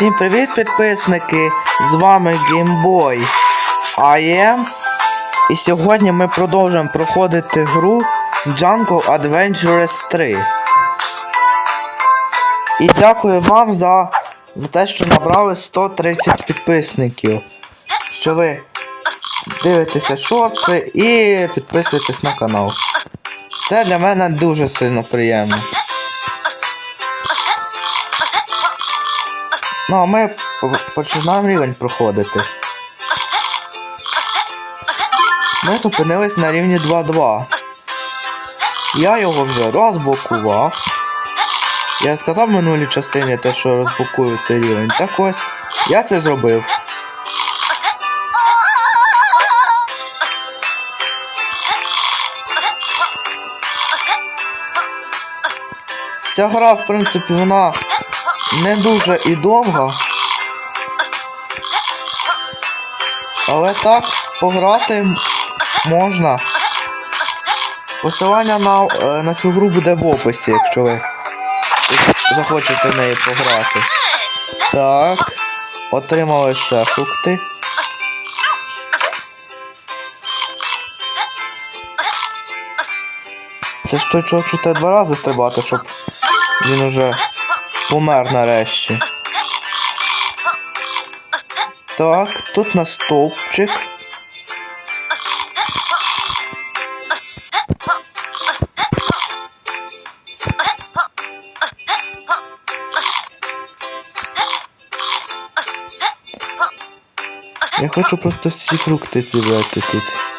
Всім привіт, підписники! З вами GameBoy IM. І сьогодні ми продовжуємо проходити гру Jungle Adventures 3. І дякую вам за, за те, що набрали 130 підписників. Що ви дивитеся шорти і підписуєтесь на канал. Це для мене дуже сильно приємно. Ну, а ми починаємо рівень проходити. Ми зупинились на рівні 2-2. Я його вже розблокував. Я сказав в минулій частині те, що розблокую цей рівень. Так ось, я це зробив. Ця гра, в принципі, вона не дуже і довга. Але так, пограти можна. Посилання на, е, на цю гру буде в описі, якщо ви захочете в неї пограти. Так. Отримали ще фрукти. Це ж той чувак, що треба два рази стрибати, щоб він уже помер нарешті. Так, тут на стовпчик. Я хочу просто всі фрукти зібрати тут.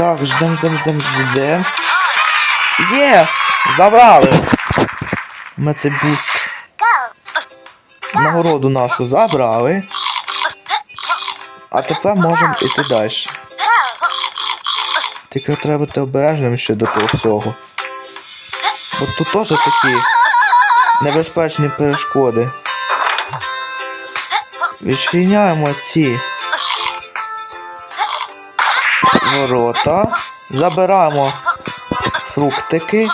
Так, ждем, ждем, ждем, ждем. Єс! Забрали! Ми цей буст. Нагороду нашу забрали. А тепер можемо йти далі. Тільки треба бути обережним ще до того всього. Бо тут теж такі небезпечні перешкоди. Відчиняємо ці ворота. Забираємо фруктики.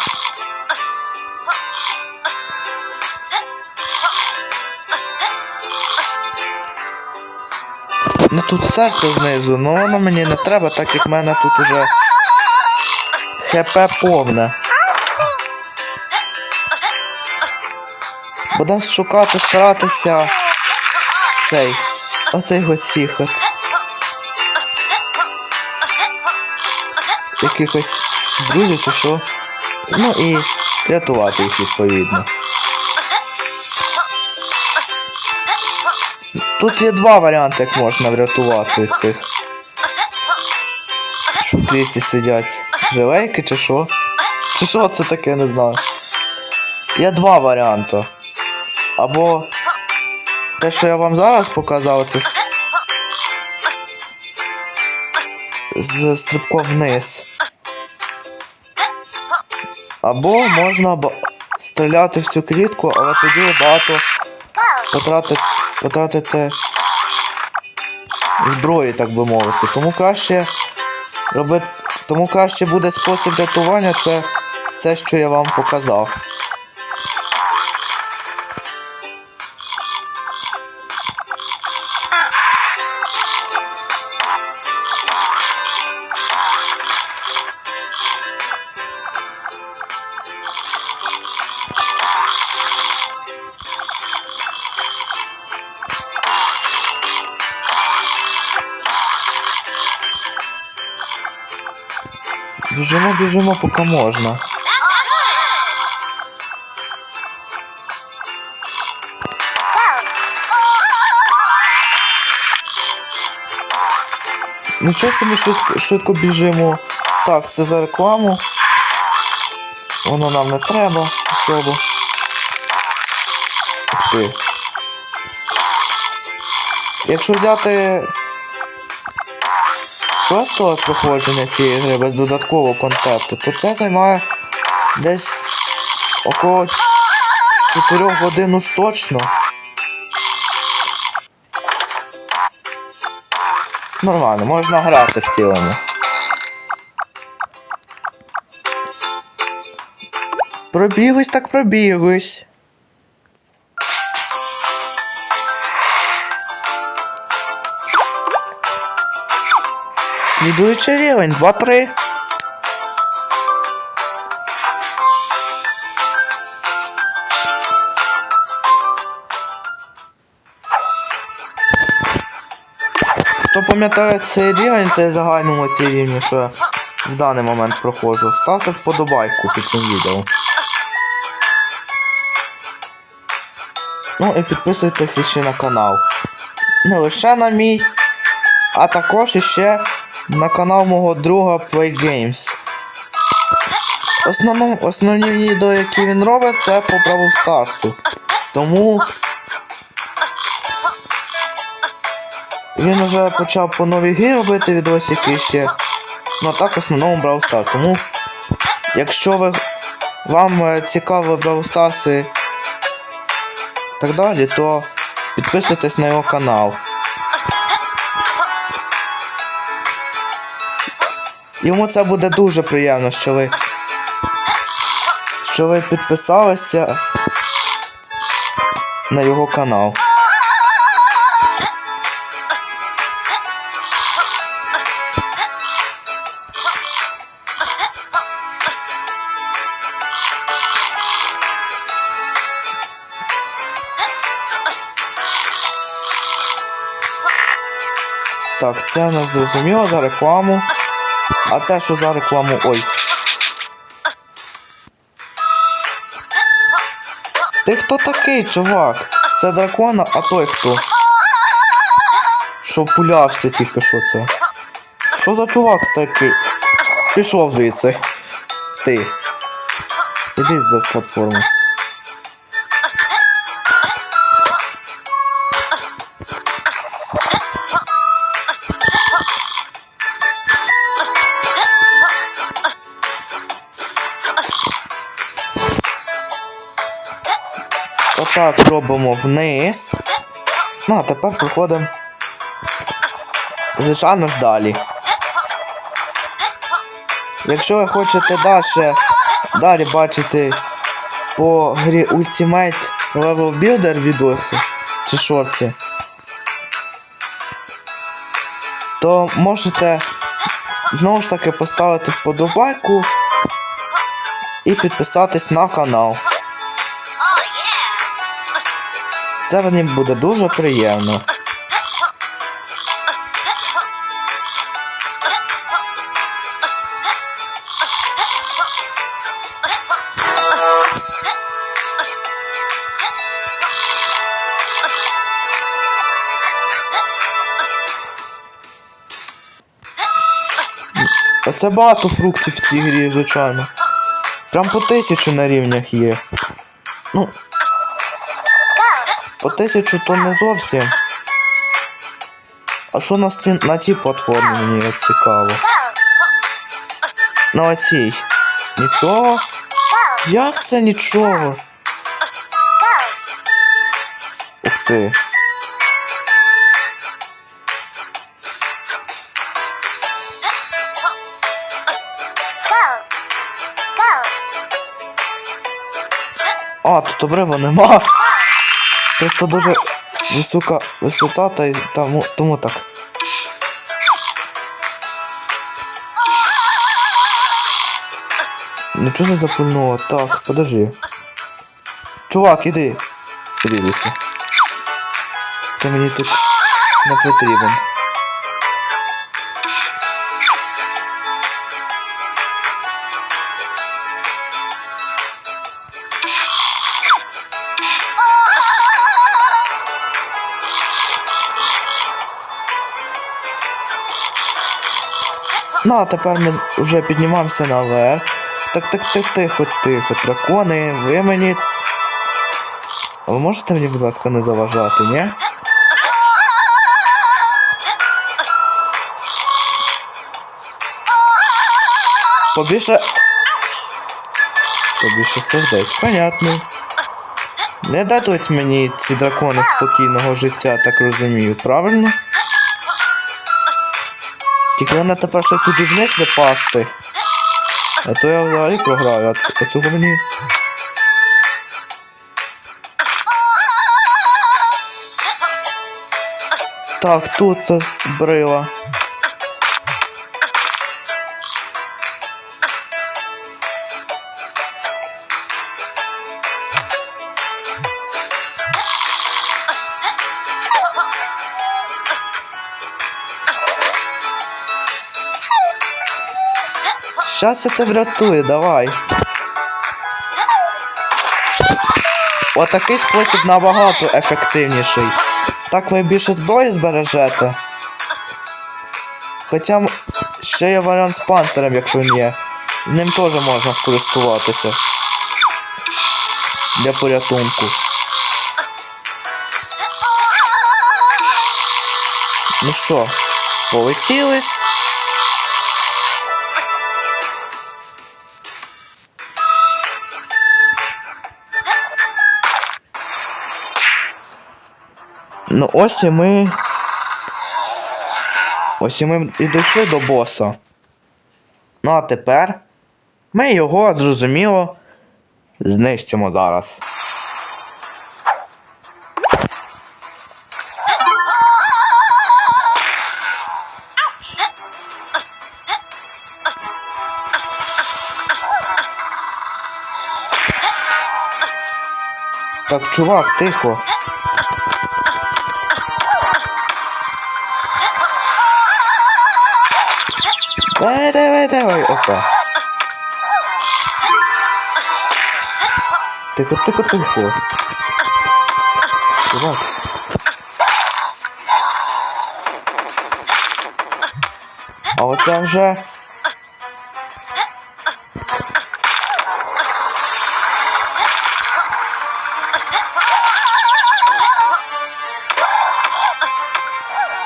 Ну тут серце знизу, ну воно мені не треба, так як в мене тут уже ХП повне. Будемо шукати, старатися цей. Оцей гоціхот. Якихось друзів чи що. Ну і рятувати їх відповідно. Тут є два варіанти, як можна врятувати цих. Що в клітці сидять. Живейки чи що? Чи що це таке, не знаю. Є два варіанти. Або те, що я вам зараз показав, це з, з стрибком вниз. Або можна стріляти в цю клітку, але тоді багато потратити, потратити зброї, так би мовити. Тому краще робити. Тому краще буде спосіб рятування, це, це що я вам показав. Біжимо, біжимо, поки можна. Нічого собі швидко, швидко біжимо. Так, це за рекламу. Воно нам не треба особо. Ух ти. Якщо взяти просто проходження цієї гри без додаткового контенту, то це займає десь около 4 годин уж точно. Нормально, можна грати в цілому. Пробігусь так пробігусь. Слідуючий рівень 2-3. Хто пам'ятає цей рівень та й загальному цей рівень, що я в даний момент проходжу, ставте вподобайку під цим відео. Ну і підписуйтесь ще на канал. Не лише на мій, а також іще на канал мого друга PlayGames. Основні відео, які він робить, це по Бравл Старсу. Тому він вже почав по новій грі робити відосики ще. Ну а так в основному Бравл Старс. Тому якщо ви вам е, цікаво Бравл Старс і так далі, то підписуйтесь на його канал. Йому це буде дуже приємно, що ви. Що ви підписалися на його канал. Так, це в нас зрозуміло за рекламу. А те, що за рекламу. Ой. Ти хто такий, чувак? Це дракона, а той хто? Що пулявся тільки що це? Що за чувак такий? Пішов звідси. Ти. Іди за платформу. Отак робимо вниз. Ну, а тепер проходимо. Звичайно ж далі. Якщо ви хочете далі, далі бачити по грі Ultimate Level Builder відоси чи шорти, то можете знову ж таки поставити вподобайку і підписатись на канал. Це мені буде дуже приємно. Оце багато фруктів в цій грі, звичайно. Прям по тисячу на рівнях є. Ну. По тисячу то не зовсім. А що на, ці, на цій платформі мені цікаво? На оцій. Нічого? Як це нічого? Ух ти. А, тут обрива нема. Просто дуже висока висота та й тому, тому так. Ну чого це запульнуло? Так, подожди. Чувак, іди. Іди дивися. Ти мені тут не потрібен. Ну, а тепер ми вже піднімаємося наверх. Так, так, так, тихо, тихо, дракони, ви мені. А ви можете мені, будь ласка, не заважати, ні? Побільше. Побільше сердець, понятно. Не дадуть мені ці дракони спокійного життя, так розумію, правильно? Тільки вона тепер ще туди вниз не пасти. А то я взагалі програю, а цього мені. Так, тут брила. Щас я тебе врятую, давай. Отакий спосіб набагато ефективніший. Так ви більше зброї збережете. Хоча ще є варіант з панцирем, якщо ні. Ним теж можна скористуватися. Для порятунку. Ну що, полетіли? Ну ось і ми. Ось і ми і дійшли до боса. Ну а тепер ми його зрозуміло знищимо зараз. Так, чувак, тихо. Давай, давай, давай, опа. Тихо, тихо, тихо. Чувак. А оце вже.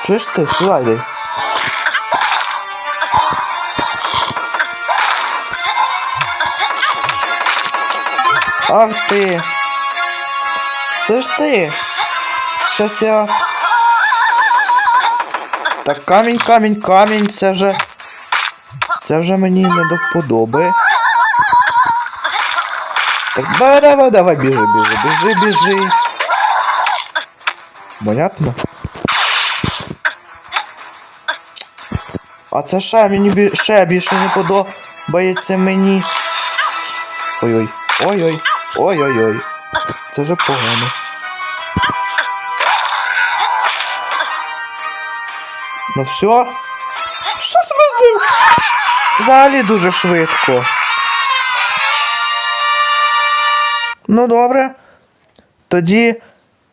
Чуєш ти, слайди? Ах ти. Це ж ти. Щас я. Так камінь, камінь, камінь, це вже. Це вже мені не до вподоби. Так давай, давай, давай, біжи, біжи, біжи, біжи. Понятно? А це ще мені бі... ще більше не подобається мені. Ой-ой. Ой-ой. Ой-ой-ой. Це вже погано. Ну все. Що себе з ним? Взагалі дуже швидко. Ну добре. Тоді,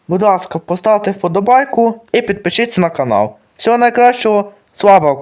будь ласка, поставте вподобайку і підпишіться на канал. Всього найкращого. Слава Україні!